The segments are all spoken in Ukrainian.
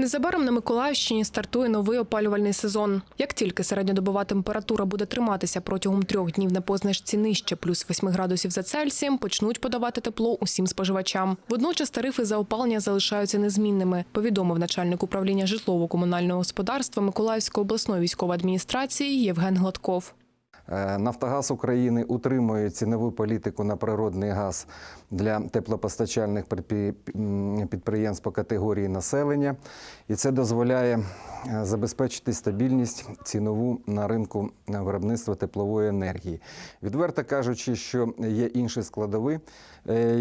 Незабаром на Миколаївщині стартує новий опалювальний сезон. Як тільки середньодобова температура буде триматися протягом трьох днів на позначці нижче плюс 8 градусів за Цельсієм, почнуть подавати тепло усім споживачам. Водночас тарифи за опалення залишаються незмінними, повідомив начальник управління житлово-комунального господарства Миколаївської обласної військової адміністрації Євген Гладков. Е, Нафтогаз України утримує цінову політику на природний газ для теплопостачальних підприємств по категорії населення, і це дозволяє забезпечити стабільність цінову на ринку виробництва теплової енергії. Відверто кажучи, що є інші складові, е,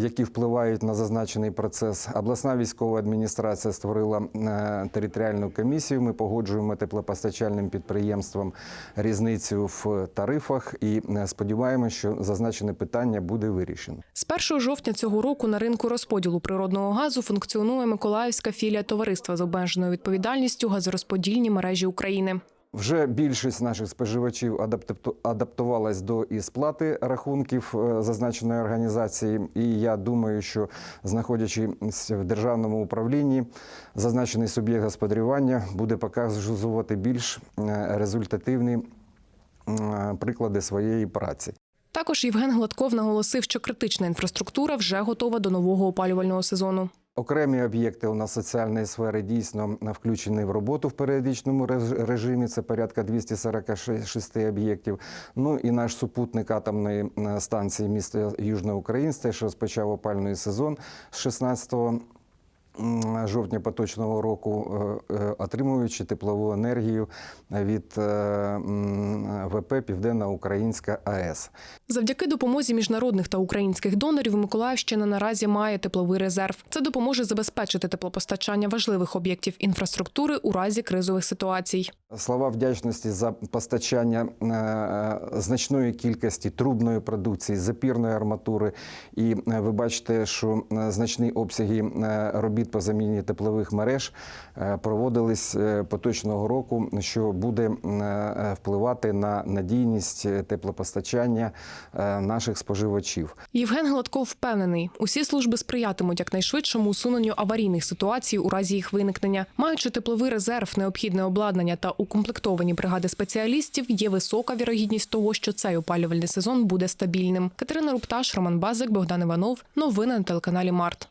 які впливають на зазначений процес. Обласна військова адміністрація створила е, територіальну комісію. Ми погоджуємо теплопостачальним підприємствам різницю в тарифах і е, сподіваємося, що зазначене питання буде вирішено. З 1 жовтня цього року на ринку розподілу природного газу функціонує Миколаївська філія товариства з обмеженою відповідальністю газорозподільні мережі України. Вже більшість наших споживачів адапту- адаптувалась до і сплати рахунків е, зазначеної організації. І я думаю, що знаходячись в державному управлінні, зазначений суб'єкт господарювання буде показувати більш е, результативні приклади своєї праці. Також Євген Гладков наголосив, що критична інфраструктура вже готова до нового опалювального сезону. Окремі об'єкти у нас соціальної сфери дійсно включені в роботу в періодичному реж- режимі. Це порядка 246 об'єктів. Ну і наш супутник атомної е, станції міста Южноукраїнськ що розпочав опальний сезон з 16 м, жовтня поточного року, е, е, отримуючи теплову енергію від е, ВП Південна Українська АЕС. Завдяки допомозі міжнародних та українських донорів Миколаївщина наразі має тепловий резерв. Це допоможе забезпечити теплопостачання важливих об'єктів інфраструктури у разі кризових ситуацій. Слова вдячності за постачання значної кількості трубної продукції, запірної арматури. І ви бачите, що значні обсяги е, робіт по заміні теплових мереж е, проводились е, поточного року, що буде е, впливати на надійність теплопостачання наших споживачів. Євген Гладков впевнений, усі служби сприятимуть якнайшвидшому усуненню аварійних ситуацій у разі їх виникнення. Маючи тепловий резерв, необхідне обладнання та укомплектовані бригади спеціалістів, є висока вірогідність того, що цей опалювальний сезон буде стабільним. Катерина Рупташ, Роман Базик, Богдан Іванов. Новини на телеканалі Март.